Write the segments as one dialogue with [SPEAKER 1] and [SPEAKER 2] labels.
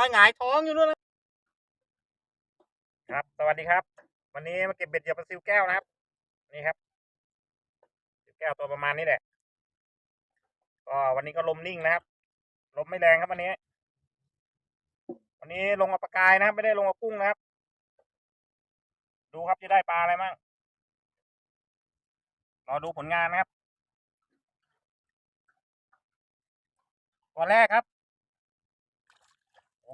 [SPEAKER 1] อยหงายท้องอยู่นู่นนะครับ สวัสดีครับ วันนี้มาเก็บเบ็ดเหยื่อปลาซิวแก้วนะครับ นี่ครับซิวแก้วตัวประมาณนี้แหละ ก็วันนี้ก็ลมนิ่งนะครับ ลมไม่แรงครับวันนี้ วันนี้ลงมาปลากายนะครับ ไม่ได้ลงมากุ้งนะครับ ดูครับจะได้ปลาอะไรมั่งรอดูผลงานนะครับตัวแรกครับ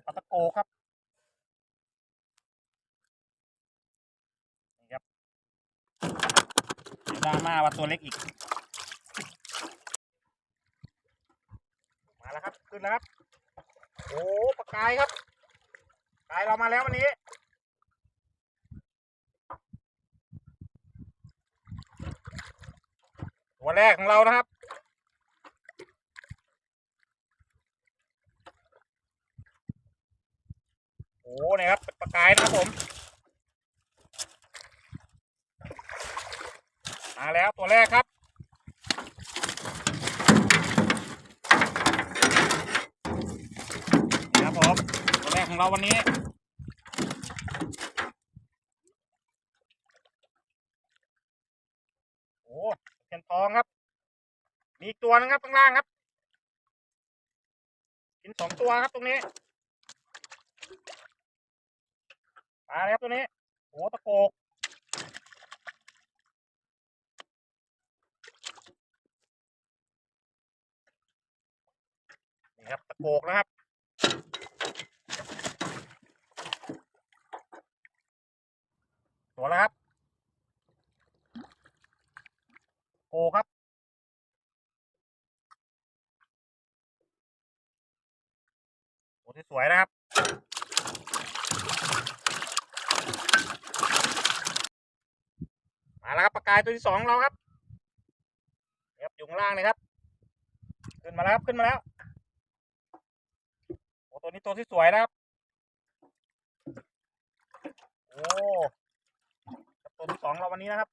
[SPEAKER 1] ปาตะโกครับนี่ครับเดี๋ยวดราม่าว่าตัวเล็กอีก มาแล้วครับ ขึ้นแล้วครับ โอ้ปลากายครับกายเรามาแล้ววันนี้ตัวแรกของเรานะครับ โอ้เนี่ยครับเป็นปลากายนะครับผม มาแล้วตัวแรกครับ นี่ครับผมตัวแรกของเราวันนี้โอ้เทียนทองครับ มีตัวนึงครับข้างล่างครับ กินสองตัวครับตรงนี้ มาแล้วครับตัวนี้โอ้ตะโกกนี่ครับตะโกกนะครับตัวแล้วครับโกครับโอ้ที่สวยนะครับ มาแล้วครับปลากายตัวที่สองเราครับครับอยู่ข้างล่างเลยครับ ขึ้นมาแล้วครับขึ้นมาแล้วโอ้ตัวนี้ตัวที่สวยนะครับโอ้ตัวที่สองเราวันนี้นะครับ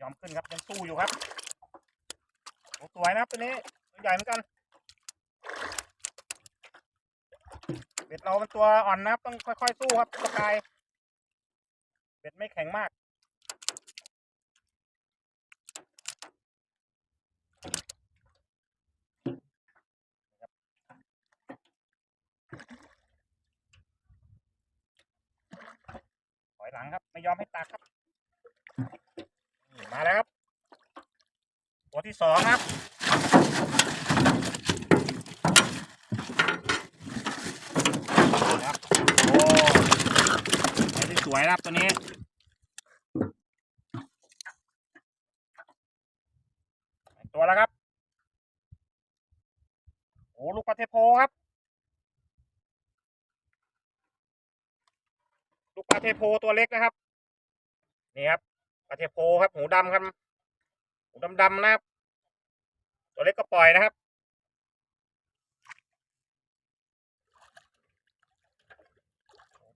[SPEAKER 1] ยอมขึ้นครับยังสู้อยู่ครับโอ้สวยนะครับตัวนี้ตัวใหญ่เหมือนกัน บ็ดเรามันตัวอ่อนนะครับ ต้องค่อยๆสู้ครับสกายเบ็ดไม่แข็งมาก ถอยหลังครับ ไม่ยอมให้ตักครับ มาแล้วครับ ตัวที่สองครับ โอ้ไอ้ที่ส วยครับตัวนี้ ตัวแล้วครับ โอ้ลูกปลาเทโพครับ ลูกปลาเทโพตัวเล็กนะครับ นี่ครับปลาเทโพครับ หูดำครับ หูดำดำๆนะครับ ตัวเล็กก็ปล่อยนะครับ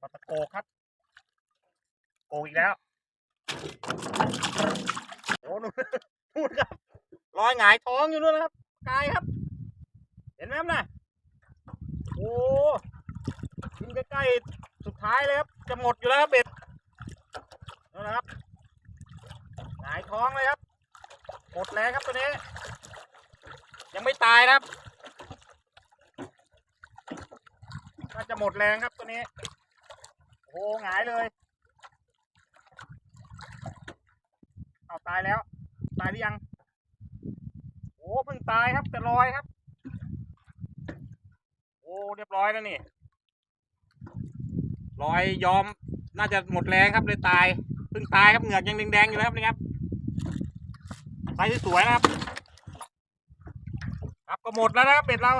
[SPEAKER 1] ปลาตะโกครับ โกอีกแล้วโอ้นู่นนู่นครับลอยหงายท้องอยู่นู่นนะครับกายครับ เห็นไหมครับนะโอ้ยิงใกล้ๆสุดท้ายเลยครับจะหมดอยู่แล้วครับเบ็ดนั่นนะครับหงายท้องเลยครับหมดแรงครับตัวนี้ ยังไม่ตายนะครับน่าจะหมดแรงครับตัวนี้โอ้โหหงายเลย เอา ตายแล้ว ตายหรือยังโอ้เพิ่งตายครับ แต่ลอยครับ โอ้เรียบร้อยแล้วนี่ลอยยอมน่าจะหมดแรงครับเลยตายเพิ่งตายครับเหงือกยังแดงๆอยู่แล้วครับนี่ครับไซส์สวยนะครับ ครับก็หมดแล้วนะครับเป็ดเรา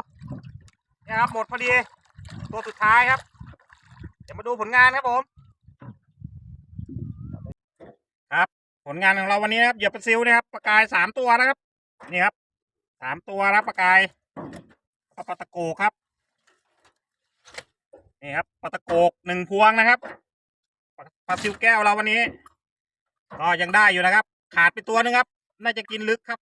[SPEAKER 1] เนี่ยครับหมดพอดีตัวสุดท้ายครับ เดี๋ยวมาดูผลงานครับผม ครับ ผลงานของเราวันนี้นะครับเหยียบปลาซิวนะครับปลากายสามตัวนะครับ นี่ครับสามตัวนะครับปลากายปลาปลาตะโกครับนี่ครับปลาตะโกกหนึ่งพวงนะครับปลาปลาซิวแก้วเราวันนี้ ก็ยังได้อยู่นะครับ ขาดไปตัวนึงครับ น่าจะกินลึกครับ